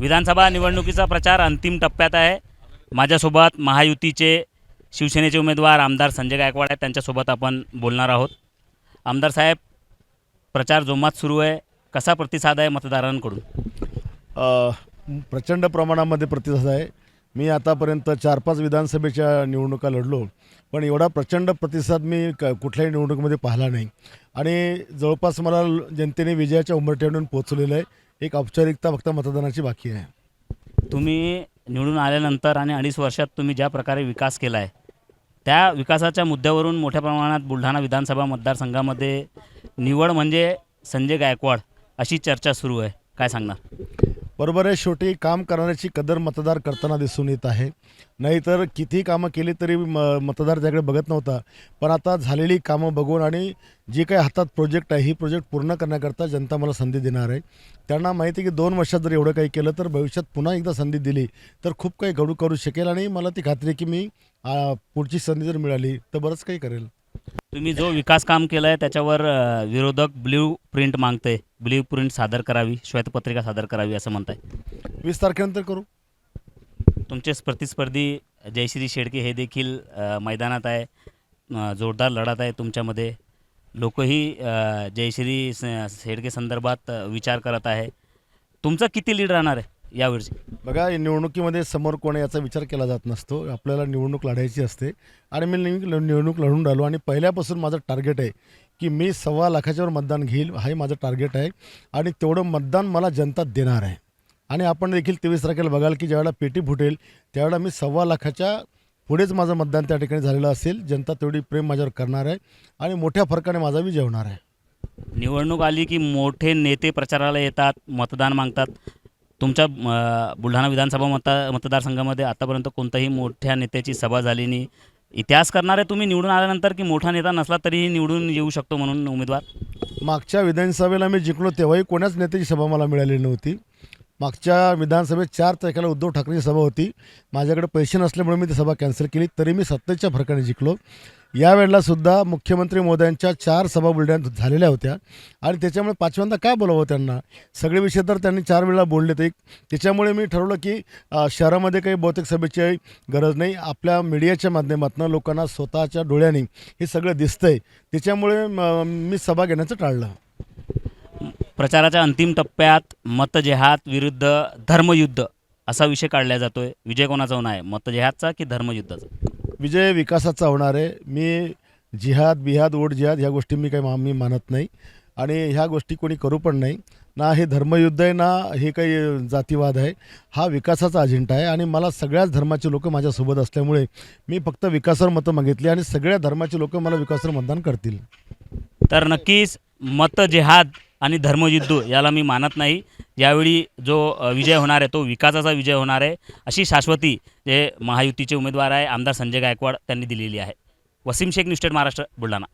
विधानसभा निवडणुकीचा प्रचार अंतिम टप्प्यात आहे. माझ्यासोबत महायुतीचे शिवसेनेचे उमेदवार आमदार संजय गायकवाड आहेत. त्यांच्यासोबत आपण बोलणार आहोत. आमदार साहेब प्रचार जोमात सुरू आहे. कसा प्रतिसाद आहे मतदारांकडून? प्रचंड प्रमाणामध्ये प्रतिसाद आहे. मी आतापर्यंत चार पाच विधानसभेच्या निवडणुका लढलो पण एवढा प्रचंड प्रतिसाद मी क कुठल्याही निवडणुकीमध्ये पाहिला नाही. आणि जवळपास मला जनतेने विजयाच्या उंबरठ्यावरून पोचलेलं आहे. एक औपचारिकता फक्त मतदानाची बाकी आहे. तुम्ही निवडून आल्यानंतर आणि अडीच वर्षात तुम्ही ज्या प्रकारे विकास केला आहे त्या विकासाच्या मुद्द्यावरून मोठ्या प्रमाणात बुलढाणा विधानसभा मतदारसंघामध्ये निवड म्हणजे संजय गायकवाड अशी चर्चा सुरू आहे. काय सांगणार? बरोबर आहे शेवटी काम करण्याची कदर मतदार करताना दिसून येत आहे. नाहीतर किती कामं केली तरी म मतदार त्याकडे बघत नव्हता. पण आता झालेली कामं बघून आणि जे काही हातात प्रोजेक्ट आहे ही प्रोजेक्ट पूर्ण करण्याकरता जनता मला संधी देणार आहे. त्यांना माहिती आहे की दोन वर्षात जर एवढं काही केलं तर भविष्यात पुन्हा एकदा संधी दिली तर खूप काही घडू करू शकेल. आणि मला ती खात्री आहे की मी पुढची संधी जर मिळाली तर बरंच काही करेल. तुम्ही जो विकास काम केलं आहे त्याच्यावर अ, विरोधक ब्ल्यू प्रिंट मागते ब्ल्यू प्रिंट सादर करावी श्वेतपत्रिका सादर करावी असं म्हणताय. वीस तारखेनंतर करू. तुमचे प्रतिस्पर्धी जयश्री शेडके हे देखील अ, मैदानात आहे अ, जोरदार लढत आहे तुमच्यामध्ये. लोकही अ, जयश्री स- शेडके संदर्भात अ, विचार करत आहे. तुमचं किती लीड राहणार आहे? यावेळची बघा या निवडणुकीमध्ये समोर कोण याचा विचार केला जात नसतो. आपल्याला निवडणूक लढायची असते. आणि मी ल- निवडणूक लढून राहिलो आणि पहिल्यापासून माझं टार्गेट आहे की मी सव्वा लाखाच्यावर मतदान घेईल हे माझं टार्गेट आहे. आणि तेवढं मतदान मला जनता देणार आहे. आणि आपण देखील तेवीस तारखेला बघाल की ज्यावेळेला पेटी फुटेल त्यावेळेला मी सव्वा लाखाच्या पुढेच माझं मतदान त्या ठिकाणी झालेलं असेल. जनता तेवढी प्रेम माझ्यावर करणार आहे आणि मोठ्या फरकाने माझा विजय होणार आहे. निवडणूक आली की मोठे नेते प्रचाराला येतात मतदान मागतात. तुमच्या बुलढाणा विधानसभा मता मतदारसंघामध्ये आतापर्यंत कोणत्याही मोठ्या नेत्याची सभा झाली नाही. इतिहास करणारे तुम्ही निवडून आल्यानंतर की मोठा नेता नसला तरीही निवडून येऊ शकतो म्हणून उमेदवार? मागच्या विधानसभेला मी जिंकलो तेव्हाही कोणाच नेत्याची सभा मला मिळाली नव्हती. मागच्या विधानसभेत चार तारखेला उद्धव ठाकरेची सभा होती. माझ्याकडे पैसे नसल्यामुळे मी ती सभा कॅन्सल केली तरी मी सत्तेच्या फरकाने जिंकलो. यावेळेला सुद्धा मुख्यमंत्री मोद्यांच्या चार सभा बुलढाण्यात झालेल्या होत्या. आणि त्याच्यामुळे पाचव्यांदा काय बोलावं त्यांना? सगळे विषय तर त्यांनी चार वेळेला बोलले ते त्याच्यामुळे मी ठरवलं की शहरामध्ये काही बहुतेक सभेची गरज नाही. आपल्या मीडियाच्या माध्यमातून लोकांना स्वतःच्या डोळ्याने हे सगळं दिसतंय. त्याच्यामुळे मी सभा घेण्याचं टाळलं. प्रचाराच्या अंतिम टप्प्यात मतजेहाद विरुद्ध धर्मयुद्ध असा विषय काढला जातोय. विजय कोणाचा होणार आहे? मतजेहादचा की धर्मयुद्धाचा? विजय विकासाचा होणार आहे. मी जिहाद बिहाद ओढ जिहाद ह्या गोष्टी मी काही मा मी मानत नाही. आणि ह्या गोष्टी कोणी करू पण नाही. ना हे धर्मयुद्ध आहे ना हे काही जातीवाद आहे. हा विकासाचा अजेंडा आहे. आणि मला सगळ्याच धर्माचे लोक माझ्यासोबत असल्यामुळे मी फक्त विकासावर मतं मागितली आणि सगळ्या धर्माचे लोक मला विकासावर मतदान करतील. तर नक्कीच मतजेहाद आणि धर्मयुद्ध याला मी मानत नाही. यावेळी जो विजय होणार आहे तो विकासाचा विजय होणार आहे अशी शाश्वती जे महायुतीचे उमेदवार आहे आमदार संजय गायकवाड त्यांनी दिलेली आहे. वसीम शेख न्यूज महाराष्ट्र बुलढाणा.